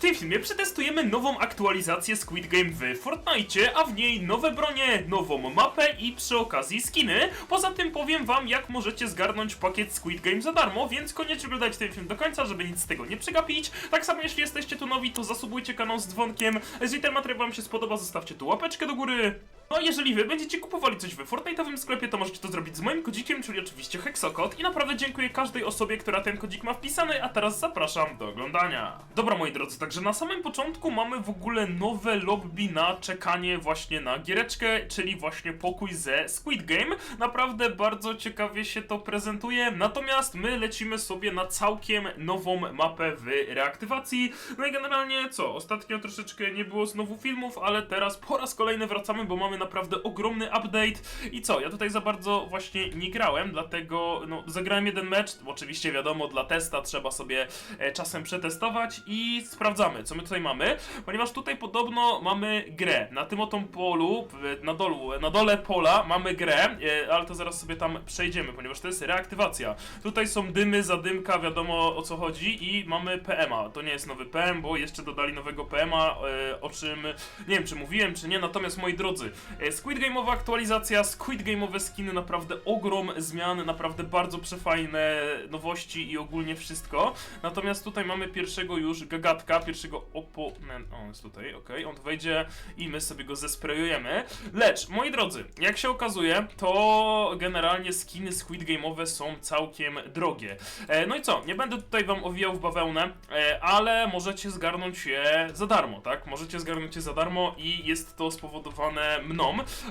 W tym filmie przetestujemy nową aktualizację Squid Game w Fortnite, a w niej nowe bronie, nową mapę i przy okazji skiny. Poza tym powiem wam, jak możecie zgarnąć pakiet Squid Game za darmo, więc koniecznie oglądajcie ten film do końca, żeby nic z tego nie przegapić. Tak samo jeśli jesteście tu nowi, to zasubujcie kanał z dzwonkiem. Jeżeli ten materiał wam się spodoba, zostawcie tu łapeczkę do góry. No jeżeli wy będziecie kupowali coś w Fortnite'owym sklepie, to możecie to zrobić z moim kodzikiem, czyli oczywiście Hexokod. I naprawdę dziękuję każdej osobie, która ten kodzik ma wpisany, a teraz zapraszam do oglądania. Dobra moi drodzy, także na samym początku mamy w ogóle nowe lobby na czekanie właśnie na giereczkę, czyli właśnie pokój ze Squid Game. Naprawdę bardzo ciekawie się to prezentuje, natomiast my lecimy sobie na całkiem nową mapę w reaktywacji. No i generalnie co, ostatnio troszeczkę nie było znowu filmów, ale teraz po raz kolejny wracamy, bo mamy naprawdę ogromny update. I co, ja tutaj za bardzo właśnie nie grałem, dlatego no, zagrałem jeden mecz, oczywiście wiadomo, dla testa trzeba sobie e, czasem przetestować i sprawdzamy, co my tutaj mamy, ponieważ tutaj podobno mamy grę. Na tym oto polu, na, dolu, na dole pola mamy grę, e, ale to zaraz sobie tam przejdziemy, ponieważ to jest reaktywacja. Tutaj są dymy, zadymka, wiadomo o co chodzi i mamy PMA. To nie jest nowy PM, bo jeszcze dodali nowego PMA, e, o czym nie wiem czy mówiłem, czy nie, natomiast moi drodzy, Squid Game'owa aktualizacja, Squid Game'owe skiny, naprawdę ogrom zmian, naprawdę bardzo przefajne nowości i ogólnie wszystko. Natomiast tutaj mamy pierwszego już gagatka, pierwszego oponenta, on jest tutaj, okej, on tu wejdzie i my sobie go zesprejujemy. Lecz, moi drodzy, jak się okazuje, to generalnie skiny Squid Game'owe są całkiem drogie. E, no i co, nie będę tutaj wam owijał w bawełnę, e, ale możecie zgarnąć je za darmo, tak? Możecie zgarnąć je za darmo i jest to spowodowane mną.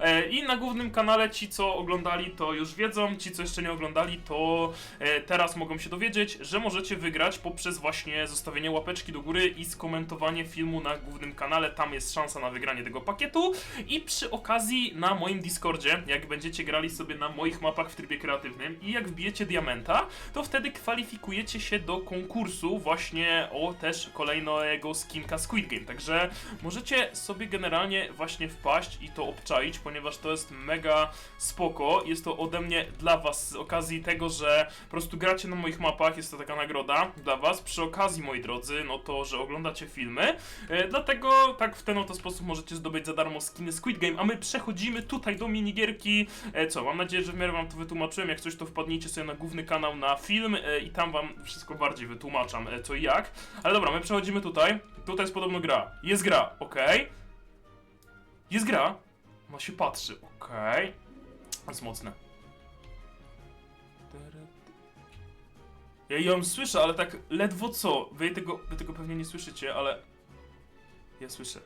E, I na głównym kanale ci, co oglądali, to już wiedzą, ci, co jeszcze nie oglądali, to e, teraz mogą się dowiedzieć, że możecie wygrać poprzez właśnie zostawienie łapeczki do góry i skomentowanie filmu na głównym kanale. Tam jest szansa na wygranie tego pakietu. I przy okazji na moim Discordzie, jak będziecie grali sobie na moich mapach w trybie kreatywnym i jak wbijecie diamenta, to wtedy kwalifikujecie się do konkursu właśnie o też kolejnego skinka Squid Game. Także możecie sobie generalnie właśnie wpaść i to obczaić, ponieważ to jest mega spoko. Jest to ode mnie dla was z okazji tego, że po prostu gracie na moich mapach, jest to taka nagroda dla was. Przy okazji, moi drodzy, no to, że oglądacie filmy. E, dlatego tak w ten oto sposób możecie zdobyć za darmo skiny Squid Game, a my przechodzimy tutaj do minigierki. E, co, mam nadzieję, że w miarę wam to wytłumaczyłem. Jak coś, to wpadnijcie sobie na główny kanał na film e, i tam wam wszystko bardziej wytłumaczam, e, co i jak. Ale dobra, my przechodzimy tutaj. Tutaj jest podobno gra. Jest gra, okej. Jest gra. No się patrzy, okej. To jest mocne. Ja ją słyszę, ale tak ledwo co. Wy tego, wy tego pewnie nie słyszycie, ale... Ja słyszę.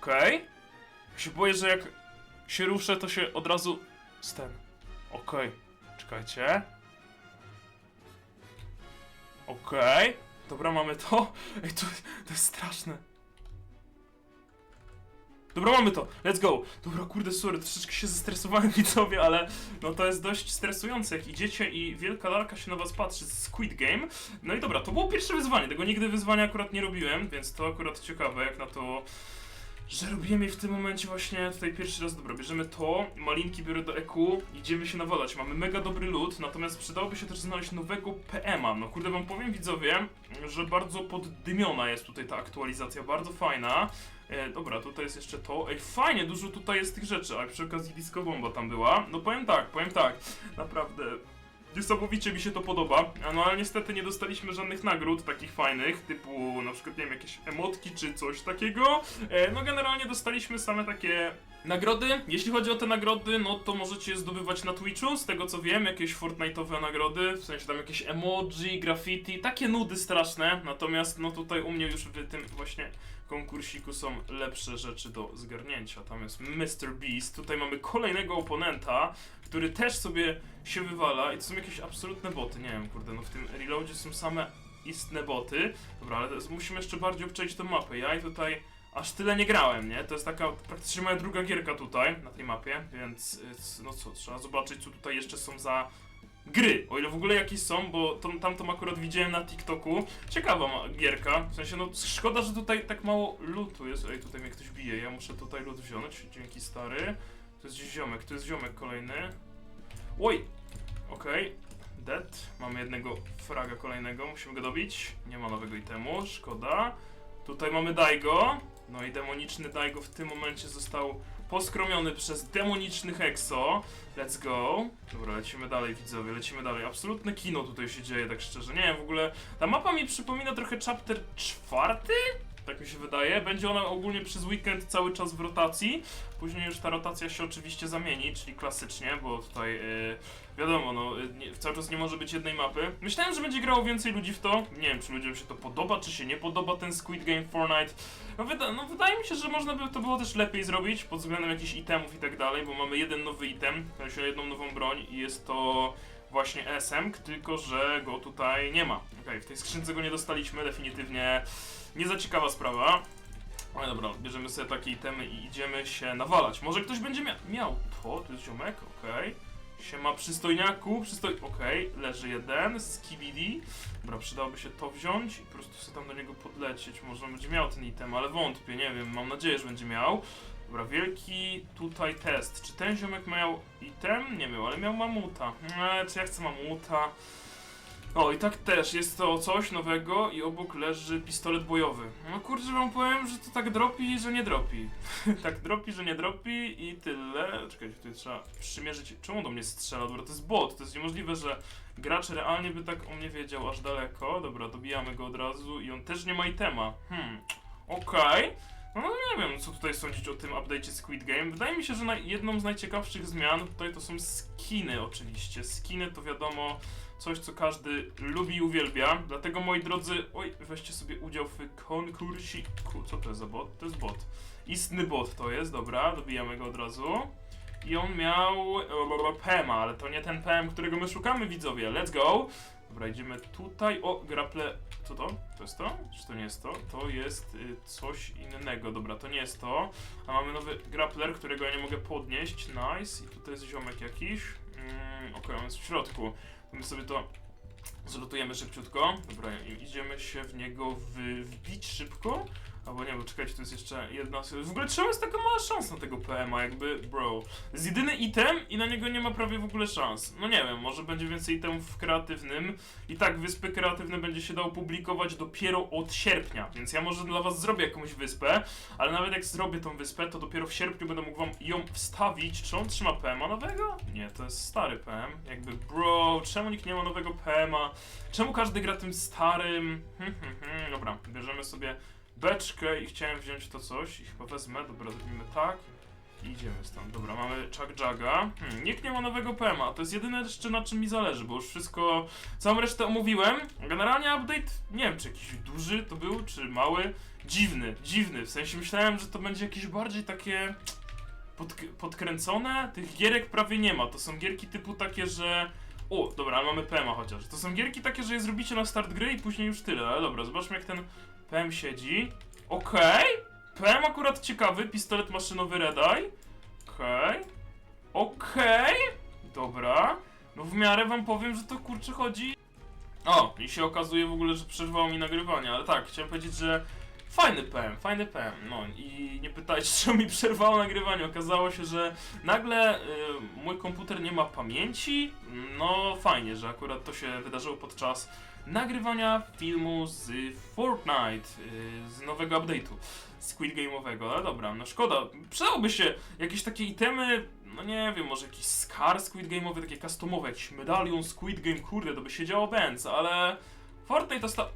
Okej. Ja się boję, że jak się ruszę, to się od razu... Sten. Okej. Czekajcie. Okej. Dobra, mamy to. Ej, to, to jest straszne. Dobra, mamy to, let's go! Dobra, kurde, sorry, troszeczkę się zestresowałem widzowie, ale no to jest dość stresujące, jak idziecie i wielka lalka się na was patrzy z Squid Game. No i dobra, to było pierwsze wyzwanie, tego nigdy wyzwania akurat nie robiłem, więc to akurat ciekawe, jak na to... Że robiłem je w tym momencie właśnie tutaj pierwszy raz. Dobra, bierzemy to, malinki biorę do EQ, idziemy się nawalać. Mamy mega dobry loot, natomiast przydałoby się też znaleźć nowego PM-a. No kurde, wam powiem widzowie, że bardzo poddymiona jest tutaj ta aktualizacja, bardzo fajna. E, dobra, tutaj jest jeszcze to. Ej, fajnie, dużo tutaj jest tych rzeczy, a przy okazji disco bomba tam była. No powiem tak, powiem tak, naprawdę niesamowicie mi się to podoba, no ale niestety nie dostaliśmy żadnych nagród takich fajnych, typu na przykład, nie wiem, jakieś emotki czy coś takiego. E, no generalnie dostaliśmy same takie nagrody. Jeśli chodzi o te nagrody, no to możecie je zdobywać na Twitchu, z tego co wiem, jakieś Fortnite'owe nagrody, w sensie tam jakieś emoji, graffiti, takie nudy straszne, natomiast no tutaj u mnie już w tym właśnie konkursiku są lepsze rzeczy do zgarnięcia. Tam jest Mr. Beast, tutaj mamy kolejnego oponenta, który też sobie się wywala i to są jakieś absolutne boty, nie wiem, kurde, no w tym reloadzie są same istne boty. Dobra, ale teraz musimy jeszcze bardziej obczaić tę mapę. Ja i tutaj aż tyle nie grałem, nie? To jest taka praktycznie moja druga gierka tutaj, na tej mapie, więc y, no co, trzeba zobaczyć, co tutaj jeszcze są za gry, o ile w ogóle jakieś są, bo to, tamtą akurat widziałem na TikToku. Ciekawa ma- gierka, w sensie no szkoda, że tutaj tak mało lutu jest. Ej, tutaj mnie ktoś bije, ja muszę tutaj lód wziąć, dzięki stary. To jest gdzieś ziomek, to jest ziomek kolejny. Oj, okej, dead. Mamy jednego fraga kolejnego, musimy go dobić. Nie ma nowego itemu, szkoda. Tutaj mamy Daigo. No i demoniczny Daigo w tym momencie został poskromiony przez demoniczny Hexo. Let's go. Dobra, lecimy dalej, widzowie, lecimy dalej. Absolutne kino tutaj się dzieje, tak szczerze. Nie wiem, w ogóle ta mapa mi przypomina trochę chapter czwarty? Tak mi się wydaje. Będzie ona ogólnie przez weekend cały czas w rotacji. Później już ta rotacja się oczywiście zamieni, czyli klasycznie, bo tutaj yy, wiadomo, no yy, nie, cały czas nie może być jednej mapy. Myślałem, że będzie grało więcej ludzi w to. Nie wiem, czy ludziom się to podoba, czy się nie podoba ten Squid Game Fortnite. No, wyda no wydaje mi się, że można by to było też lepiej zrobić pod względem jakichś itemów i tak dalej, bo mamy jeden nowy item, sensie jedną nową broń i jest to właśnie SM, tylko że go tutaj nie ma. Okej, w tej skrzynce go nie dostaliśmy, definitywnie nie za ciekawa sprawa. Ale dobra, bierzemy sobie takie itemy i idziemy się nawalać. Może ktoś będzie mia miał to, to jest ziomek, okej. Siema przystojniaku, przystoj... Okej, leży jeden, skibidi. Dobra, przydałoby się to wziąć i po prostu sobie tam do niego podlecieć. Może on będzie miał ten item, ale wątpię, nie wiem, mam nadzieję, że będzie miał. Dobra, wielki tutaj test. Czy ten ziomek miał item? Nie miał, ale miał mamuta. Eee, czy ja chcę mamuta? O, i tak też, jest to coś nowego i obok leży pistolet bojowy. No kurczę, wam powiem, że to tak dropi, że nie dropi. tak dropi, że nie dropi i tyle. Czekajcie, tutaj trzeba przymierzyć. Czemu do mnie strzela? Dobra, to jest bot, to jest niemożliwe, że gracz realnie by tak o mnie wiedział aż daleko. Dobra, dobijamy go od razu i on też nie ma itema. Hmm, okej. No, no nie wiem, co tutaj sądzić o tym update'cie Squid Game. Wydaje mi się, że jedną z najciekawszych zmian tutaj to są skiny oczywiście. Skiny to wiadomo coś, co każdy lubi i uwielbia. Dlatego moi drodzy, oj, weźcie sobie udział w konkursiku. Co to jest za bot? To jest bot. Istny bot to jest, dobra, dobijamy go od razu. I on miał e, PMA, ale to nie ten PM, którego my szukamy, widzowie. Let's go! Dobra, idziemy tutaj. O, grapple. Co to? To jest to? Czy to nie jest to? To jest y, coś innego. Dobra, to nie jest to. A mamy nowy grappler, którego ja nie mogę podnieść. Nice. I tutaj jest ziomek jakiś. Mm, Okej, on jest w środku. My sobie to zlutujemy szybciutko. Dobra, i idziemy się w niego wbić szybko. Albo nie, bo czekajcie, to jest jeszcze jedna... W ogóle czemu jest taka mała szansa na tego PMA, jakby, bro. Jest jedyny item i na niego nie ma prawie w ogóle szans. No nie wiem, może będzie więcej itemów w kreatywnym. I tak, wyspy kreatywne będzie się dało publikować dopiero od sierpnia, więc ja może dla was zrobię jakąś wyspę, ale nawet jak zrobię tą wyspę, to dopiero w sierpniu będę mógł wam ją wstawić. Czy on trzyma PMA nowego? Nie, to jest stary PM. Jakby, bro, czemu nikt nie ma nowego PMA? Czemu każdy gra tym starym? Hmm, hmm, hmm. Dobra, bierzemy sobie beczkę i chciałem wziąć to coś i chyba wezmę. Dobra, zrobimy tak. I idziemy stąd. Dobra, mamy Chuck Jaga. Hmm, nikt nie ma nowego PMA. To jest jedyne jeszcze na czym mi zależy, bo już wszystko, całą resztę omówiłem. Generalnie update, nie wiem czy jakiś duży to był, czy mały. Dziwny, dziwny. W sensie myślałem, że to będzie jakieś bardziej takie podk podkręcone. Tych gierek prawie nie ma. To są gierki typu takie, że o, dobra, ale mamy PMA chociaż. To są gierki takie, że je zrobicie na start gry i później już tyle. Ale dobra, zobaczmy jak ten PM siedzi. Okej. PM akurat ciekawy, pistolet maszynowy Red Eye. Okej. Okej. Dobra. No w miarę wam powiem, że to kurczę chodzi. O, i się okazuje w ogóle, że przerwało mi nagrywanie, ale tak, chciałem powiedzieć, że fajny PM, fajny PM. No i nie pytajcie, czemu mi przerwało nagrywanie. Okazało się, że nagle y, mój komputer nie ma pamięci. No fajnie, że akurat to się wydarzyło podczas nagrywania filmu z Fortnite, y, z nowego update'u Squid Game'owego, ale dobra, no szkoda. Przydałoby się jakieś takie itemy, no nie wiem, może jakiś scar Squid Game'owy, takie customowe, jakiś medalion Squid Game, kurde, to by się działo bęc, ale... Fortnite ostatnio...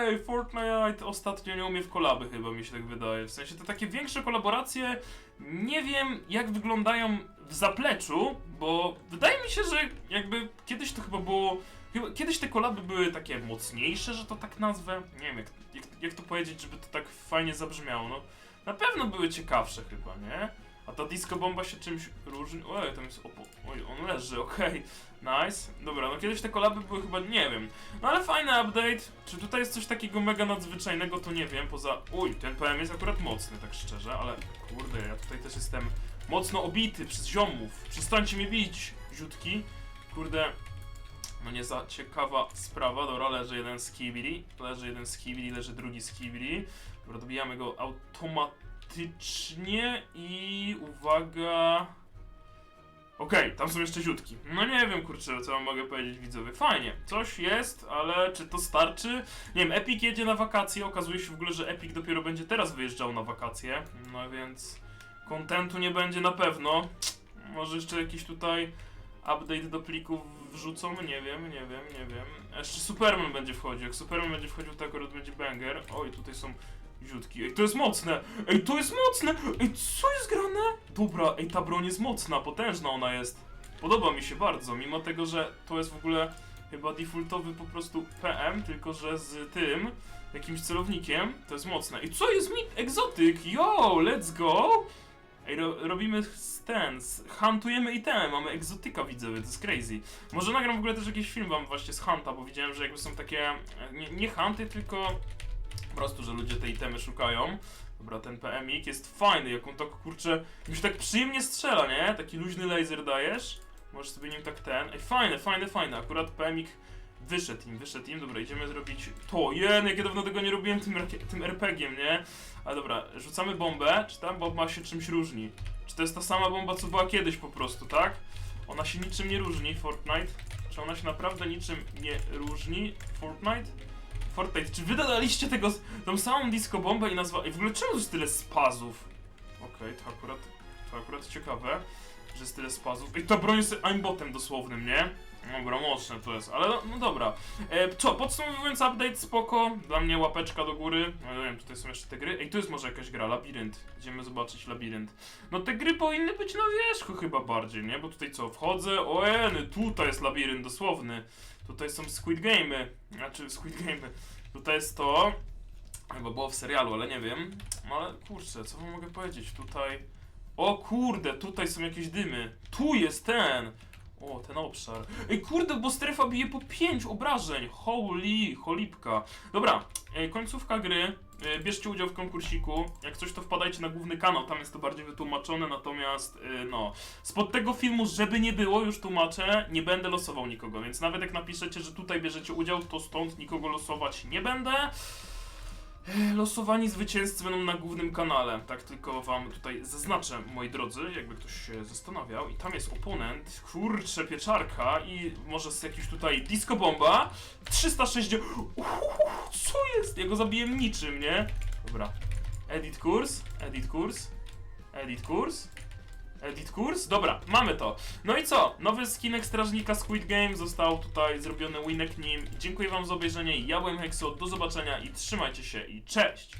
Ej, Fortnite ostatnio nie umie w kolaby chyba, mi się tak wydaje. W sensie te takie większe kolaboracje, nie wiem jak wyglądają w zapleczu, bo wydaje mi się, że jakby kiedyś to chyba było... Chyba, kiedyś te kolaby były takie mocniejsze, że to tak nazwę. Nie wiem jak, jak, jak to powiedzieć, żeby to tak fajnie zabrzmiało. No, na pewno były ciekawsze chyba, nie? A ta disco bomba się czymś różni. Oj, tam jest opo. Oj, on leży, okej. Nice. Dobra, no kiedyś te kolaby były chyba, nie wiem. No ale fajny update. Czy tutaj jest coś takiego mega nadzwyczajnego, to nie wiem. Poza. Uj, ten PM jest akurat mocny, tak szczerze, ale kurde, ja tutaj też jestem mocno obity przez ziomów. Przestańcie mnie bić, ziutki. Kurde. No nie za ciekawa sprawa. Dobra, leży jeden z Kibili. Leży jeden z Kibili, leży drugi z Kibili. Dobra, dobijamy go automatycznie i uwaga. Okej, tam są jeszcze ziutki. No nie wiem, kurczę, co wam mogę powiedzieć widzowie. Fajnie, coś jest, ale czy to starczy? Nie wiem, Epic jedzie na wakacje, okazuje się w ogóle, że Epic dopiero będzie teraz wyjeżdżał na wakacje, no więc kontentu nie będzie na pewno. Może jeszcze jakiś tutaj update do plików wrzucą, nie wiem, nie wiem, nie wiem. Jeszcze Superman będzie wchodził, jak Superman będzie wchodził, to akurat będzie banger. Oj, tutaj są ziutki. Ej, to jest mocne! Ej, to jest mocne! Ej, co jest grane? Dobra, ej, ta broń jest mocna, potężna ona jest. Podoba mi się bardzo, mimo tego, że to jest w ogóle chyba defaultowy po prostu PM, tylko że z tym jakimś celownikiem, to jest mocne. I co jest mit egzotyk? Yo, let's go! Ej, ro robimy stance, huntujemy itemy, mamy egzotyka widzowie, to jest crazy. Może nagram w ogóle też jakiś film wam właśnie z hunta, bo widziałem, że jakby są takie, e, nie, nie hunty, tylko po prostu, że ludzie te itemy szukają. Dobra, ten PMik jest fajny, jak on tak kurczę, mi się tak przyjemnie strzela, nie? Taki luźny laser dajesz, możesz sobie nim tak ten, ej fajne, fajne, fajne, akurat PMik wyszedł im, wyszedł im, dobra, idziemy zrobić to, jen, jak ja dawno tego nie robiłem tym, tym RPG-iem, nie? Ale dobra, rzucamy bombę, czy ta bomba się czymś różni? Czy to jest ta sama bomba, co była kiedyś po prostu, tak? Ona się niczym nie różni, Fortnite? Czy ona się naprawdę niczym nie różni, Fortnite? Fortnite, czy wy dodaliście tego, tą samą disco bombę i nazwa... I w ogóle czemu jest tyle spazów? Okej, to akurat, to akurat ciekawe, że jest tyle spazów. I ta broń jest aimbotem dosłownym, nie? Dobra, mocne to jest, ale no, no dobra. E, co, podsumowując update, spoko. Dla mnie łapeczka do góry. No, nie wiem, tutaj są jeszcze te gry. Ej, tu jest może jakaś gra, labirynt. Idziemy zobaczyć labirynt. No te gry powinny być na wierzchu chyba bardziej, nie? Bo tutaj co, wchodzę, o eny, tutaj jest labirynt dosłowny. Tutaj są Squid Game'y, znaczy Squid Game'y. Tutaj jest to, chyba było w serialu, ale nie wiem. No ale kurczę, co wam mogę powiedzieć? Tutaj, o kurde, tutaj są jakieś dymy. Tu jest ten. O, ten obszar. Ej, kurde, bo strefa bije po 5 obrażeń. Holy, cholipka. Dobra, e, końcówka gry. E, bierzcie udział w konkursiku. Jak coś, to wpadajcie na główny kanał, tam jest to bardziej wytłumaczone. Natomiast, e, no, spod tego filmu, żeby nie było, już tłumaczę, nie będę losował nikogo. Więc nawet jak napiszecie, że tutaj bierzecie udział, to stąd nikogo losować nie będę. Losowani zwycięzcy będą na głównym kanale. Tak tylko wam tutaj zaznaczę, moi drodzy, jakby ktoś się zastanawiał. I tam jest oponent, kurcze pieczarka i może z jakiś tutaj disco bomba. 360. Uuu, co jest? Ja zabiję niczym, nie? Dobra. Edit kurs, edit kurs, edit kurs. Edit kurs? Dobra, mamy to. No i co? Nowy skinek strażnika Squid Game został tutaj zrobiony winek nim. Dziękuję wam za obejrzenie. Ja byłem Hexo, do zobaczenia i trzymajcie się i cześć!